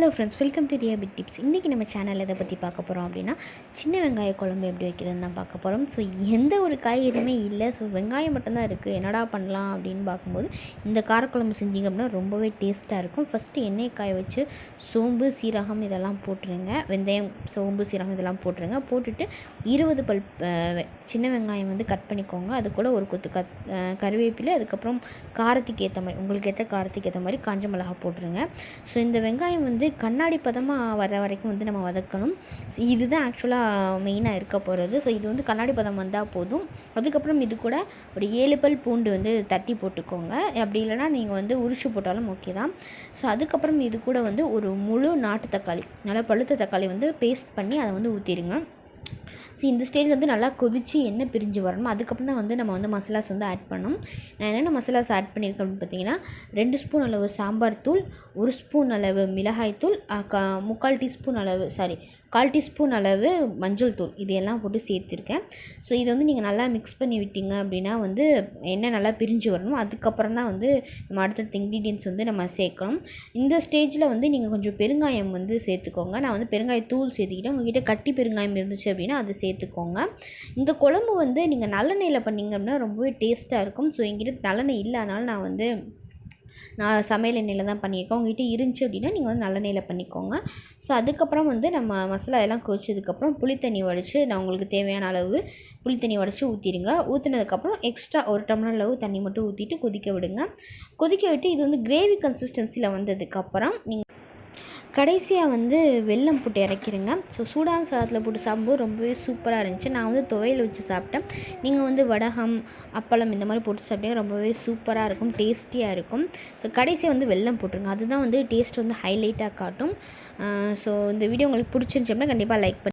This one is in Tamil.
Hello friends welcome to Riya big tips இன்றைக்கி நம்ம சேனலில் எதை பற்றி பார்க்க போகிறோம் அப்படின்னா சின்ன வெங்காய குழம்பு எப்படி வைக்கிறதுன்னு தான் பார்க்க போகிறோம் ஸோ எந்த ஒரு காய்கறியுமே இல்லை. ஸோ வெங்காயம் மட்டும்தான் இருக்குது என்னடா பண்ணலாம் அப்படின்னு பார்க்கும்போது இந்த காரக்குழம்பு செஞ்சீங்க அப்படின்னா ரொம்பவே டேஸ்ட்டாக இருக்கும். ஃபஸ்ட்டு எண்ணெய் காய வச்சு சோம்பு சீரகம் இதெல்லாம் போட்டுருங்க. வெந்தயம் சோம்பு சீரகம் இதெல்லாம் போட்டுருங்க. போட்டுட்டு இருபது பல் சின்ன வெங்காயம் வந்து கட் பண்ணிக்கோங்க. அது கூட ஒரு கொத்து கத் கருவேப்பிலை அதுக்கப்புறம் காரத்துக்கு ஏற்ற மாதிரி உங்களுக்கு ஏற்ற காரத்துக்கு ஏற்ற மாதிரி காஞ்ச மிளகா போட்டுருங்க. ஸோ இந்த வெங்காயம் வந்து கண்ணாடி பதமாக வர வரைக்கும் வந்து நம்ம வதக்கணும். ஸோ இதுதான் ஆக்சுவலாக மெயினாக இருக்க போகிறது ஸோ இது வந்து கண்ணாடி பதம் வந்தால் போதும். அதுக்கப்புறம் இது கூட ஒரு ஏழு பல் பூண்டு வந்து தட்டி போட்டுக்கோங்க. அப்படி இல்லைன்னா நீங்கள் வந்து உரிச்சு போட்டாலும் ஓகே தான். ஸோ அதுக்கப்புறம் இது கூட வந்து ஒரு முழு நாட்டு தக்காளி நல்லா பழுத்த தக்காளி வந்து பேஸ்ட் பண்ணி அதை வந்து ஊற்றிடுங்க ஸோ இந்த ஸ்டேஜ் வந்து நல்லா கொதித்து எண்ணெய் பிரிஞ்சு வரணும். அதுக்கப்புறம் தான் வந்து நம்ம வந்து மசாலாஸ் வந்து ஆட் பண்ணணும். நான் என்னென்ன மசாலாஸ் ஆட் பண்ணியிருக்கேன் அப்படின்னு பார்த்தீங்கன்னா ரெண்டு ஸ்பூன் அளவு சாம்பார் தூள் ஒரு ஸ்பூன் அளவு மிளகாய் தூள் கா முக்கால் டீஸ்பூன் அளவு சாரி கால் டீஸ்பூன் அளவு மஞ்சள் தூள் இது எல்லாம் போட்டு சேர்த்துருக்கேன். ஸோ இதை வந்து நீங்கள் நல்லா மிக்ஸ் பண்ணி விட்டீங்க அப்படின்னா வந்து எண்ணெய் நல்லா பிரிஞ்சு வரணும். அதுக்கப்புறம் தான் வந்து நம்ம அடுத்தடுத்த இன்க்ரீடியன்ஸ் வந்து நம்ம சேர்க்கணும். இந்த ஸ்டேஜில் வந்து நீங்கள் கொஞ்சம் பெருங்காயம் வந்து சேர்த்துக்கோங்க. நான் வந்து பெருங்காய தூள் சேர்த்துக்கிட்டேன். உங்ககிட்ட கட்டி பெருங்காயம் இருந்துச்சு அப்படின்னா அதை சேர்த்துக்கோங்க. இந்த குழம்பு வந்து நீங்கள் நல்லெண்ணெயில் பண்ணிங்க அப்படின்னா ரொம்பவே டேஸ்ட்டாக இருக்கும். ஸோ எங்கிட்ட நல்லெண்ணெய் இல்லை நான் வந்து நான் சமையல் எண்ணெயில் தான் பண்ணியிருக்கேன். உங்ககிட்ட இருந்துச்சு அப்படின்னா நீங்கள் வந்து நல்லெண்ணெயில் பண்ணிக்கோங்க. ஸோ அதுக்கப்புறம் வந்து நம்ம மசாலா எல்லாம் கொதிச்சதுக்கப்புறம் புளித்தண்ணி வடித்து நான் உங்களுக்கு தேவையான அளவு புளித்தண்ணி வடித்து ஊற்றிடுங்க ஊற்றினதுக்கப்புறம் எக்ஸ்ட்ரா ஒரு டம்ளர் அளவு தண்ணி மட்டும் ஊற்றிட்டு கொதிக்க விடுங்க. கொதிக்க விட்டு இது வந்து கிரேவி கன்சிஸ்டன்சியில் வந்ததுக்கப்புறம் நீங்கள் கடைசியாக வந்து வெல்லம் போட்டு இறக்கிடுங்க ஸோ சூடான சாதத்தில் போட்டு சாப்பிடும்போது ரொம்பவே சூப்பராக இருந்துச்சு. நான் வந்து துவையல் வச்சு சாப்பிட்டேன். நீங்கள் வந்து வடகம் அப்பளம் இந்த மாதிரி போட்டு சாப்பிட்டீங்க ரொம்பவே சூப்பராக இருக்கும் டேஸ்டியாக இருக்கும். ஸோ கடைசியாக வந்து வெல்லம் போட்டுருங்க. அதுதான் வந்து டேஸ்ட் வந்து ஹைலைட்டாக காட்டும். ஸோ இந்த வீடியோ உங்களுக்கு பிடிச்சிருந்துச்சு அப்படின்னா கண்டிப்பாக லைக் பண்ணி